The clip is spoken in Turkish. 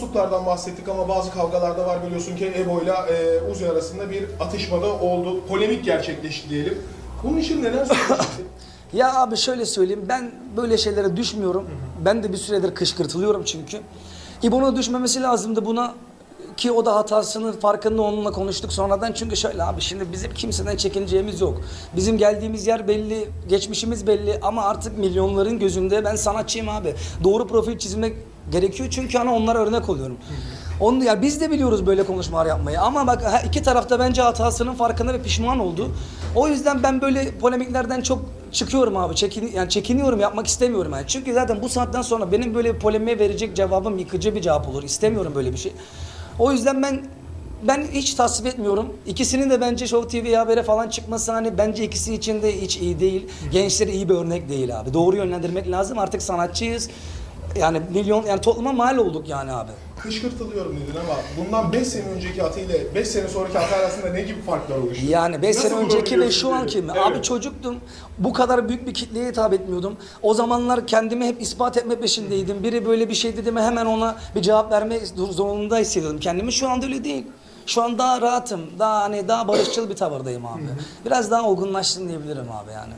dostluklardan bahsettik ama bazı kavgalarda var biliyorsun ki Ebo ile e, Uzi arasında bir atışmada oldu. Polemik gerçekleşti diyelim. Bunun için neler söyleyeceksin? Ya abi şöyle söyleyeyim ben böyle şeylere düşmüyorum. Ben de bir süredir kışkırtılıyorum çünkü. İbo'na düşmemesi lazımdı buna ki o da hatasının farkında onunla konuştuk sonradan çünkü şöyle abi şimdi bizim kimseden çekineceğimiz yok. Bizim geldiğimiz yer belli, geçmişimiz belli ama artık milyonların gözünde ben sanatçıyım abi. Doğru profil çizmek gerekiyor çünkü hani onlara örnek oluyorum. Onu ya biz de biliyoruz böyle konuşmalar yapmayı ama bak iki tarafta bence hatasının farkında ve pişman oldu. O yüzden ben böyle polemiklerden çok çıkıyorum abi. Çekin yani çekiniyorum, yapmak istemiyorum yani. Çünkü zaten bu saatten sonra benim böyle bir polemiğe verecek cevabım yıkıcı bir cevap olur. İstemiyorum böyle bir şey. O yüzden ben ben hiç tasvip etmiyorum. İkisinin de bence Show TV habere falan çıkması hani bence ikisi için de hiç iyi değil. Gençlere iyi bir örnek değil abi. Doğru yönlendirmek lazım. Artık sanatçıyız. Yani milyon yani topluma mal olduk yani abi. Kışkırtılıyorum dedin ama bundan 5 sene önceki Atı ile 5 sene sonraki Atı arasında ne gibi farklar oluştu? Yani 5 Nasıl sene önceki ve şu anki mi? Evet. Abi çocuktum. Bu kadar büyük bir kitleye hitap etmiyordum. O zamanlar kendimi hep ispat etme peşindeydim. Biri böyle bir şey dedi mi hemen ona bir cevap verme zorunda hissediyordum kendimi. Şu anda öyle değil. Şu an daha rahatım. Daha hani daha barışçıl bir tavırdayım abi. Biraz daha olgunlaştım diyebilirim abi yani.